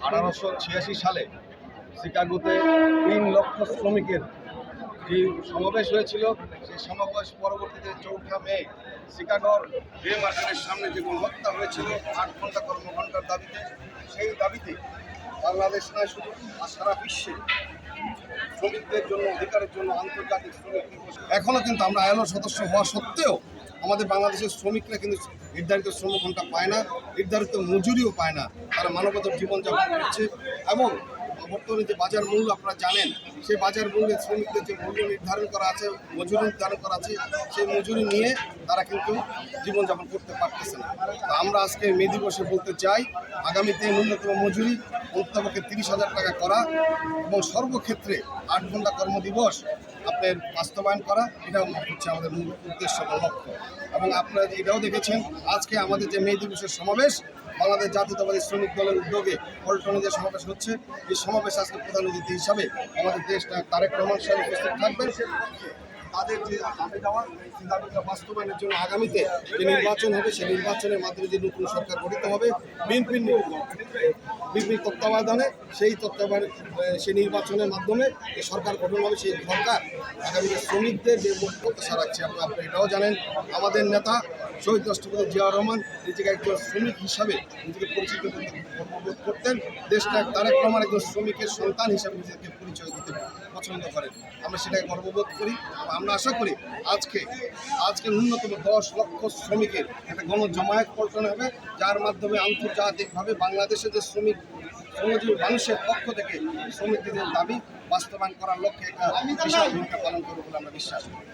আঠারোশো ছিয়াশি সালে শিকাগোতে তিন লক্ষ শ্রমিকের যে সমাবেশ হয়েছিল সেই সমাবেশ পরবর্তীতে চৌঠা মে শিকাগোর বে মার্কেটের সামনে যে হত্যা হয়েছিল আট ঘণ্টা কর্মঘণ্টার দাবিতে সেই দাবিতে বাংলাদেশ নয় শুধু আর সারা বিশ্বে শ্রমিকদের জন্য, অধিকারের জন্য আন্তর্জাতিক শ্রমিক দিবস। এখনও কিন্তু আমরা আইএলও সদস্য হওয়া সত্ত্বেও আমাদের বাংলাদেশের শ্রমিকরা কিন্তু নির্ধারিত শ্রম পায় না, নির্ধারিত মজুরিও পায় না। তারা মানবতার জীবনযাপন করছে এবং বর্তমানে যে বাজার মূল্য আপনারা জানেন, সেই বাজার মূল্যে শ্রমিকদের যে মূল্য নির্ধারণ করা আছে, মজুরি নির্ধারণ করা আছে, সেই মজুরি নিয়ে তারা কিন্তু জীবনযাপন করতে পারতেছে না। তা আমরা আজকে মে দিবসে বলতে চাই, আগামীতে ন্যূনতম মজুরি অন্তপক্ষে তিরিশ হাজার টাকা করা এবং সর্বক্ষেত্রে আট ঘণ্টা কর্মদিবস আপনার বাস্তবায়ন করা এটা হচ্ছে আমাদের মূল উদ্দেশ্য বা লক্ষ্য। এবং আপনারা এটাও দেখেছেন, আজকে আমাদের যে মে দিবসের সমাবেশ, বাংলাদেশ জাতীয়তাবাদী শ্রমিক দলের উদ্যোগে পল্টনে যে সমাবেশ হচ্ছে, এই সমাবেশ আজকে প্রধান অতিথি হিসাবে আমাদের দেশ তারেক রহমান সাহেব উপস্থিত থাকবেন। তাদের যে দাবি দেওয়া দাবিটা বাস্তবায়নের জন্য আগামীতে যে নির্বাচন হবে, সেই নির্বাচনের মাধ্যমে যে নতুন সরকার গঠিত হবে, বিএনপির বিএনপির তত্ত্বাবধানে সেই তত্ত্বাবধানে সেই নির্বাচনের মাধ্যমে সরকার গঠন হবে সেই সরকার আগামী শ্রমিকদের যে প্রত্যাশা রাখছে আপনি আপনি এটাও জানেন। আমাদের নেতা শহীদ রাষ্ট্রপতি জিয়া রহমান নিজেকে একজন শ্রমিক হিসাবে নিজেকে পরিচিত করতেন। দেশটা তারেক রহমান একজন শ্রমিকের সন্তান হিসাবে নিজেকে পরিচয় দিতে পছন্দ করেন। আমরা সেটাকে গর্ববোধ করি আমরা আশা করি আজকে আজকে ন্যূনতম দশ লক্ষ শ্রমিকের একটা গণজমায়েত পল্টনে হবে, যার মাধ্যমে আন্তর্জাতিকভাবে বাংলাদেশের যে শ্রমিক, শ্রমজীবী মানুষের পক্ষ থেকে শ্রমিকদের দাবি বাস্তবায়ন করার লক্ষ্যে একটা বিশাল ভূমিকা পালন করবে বলে আমরা বিশ্বাস করি।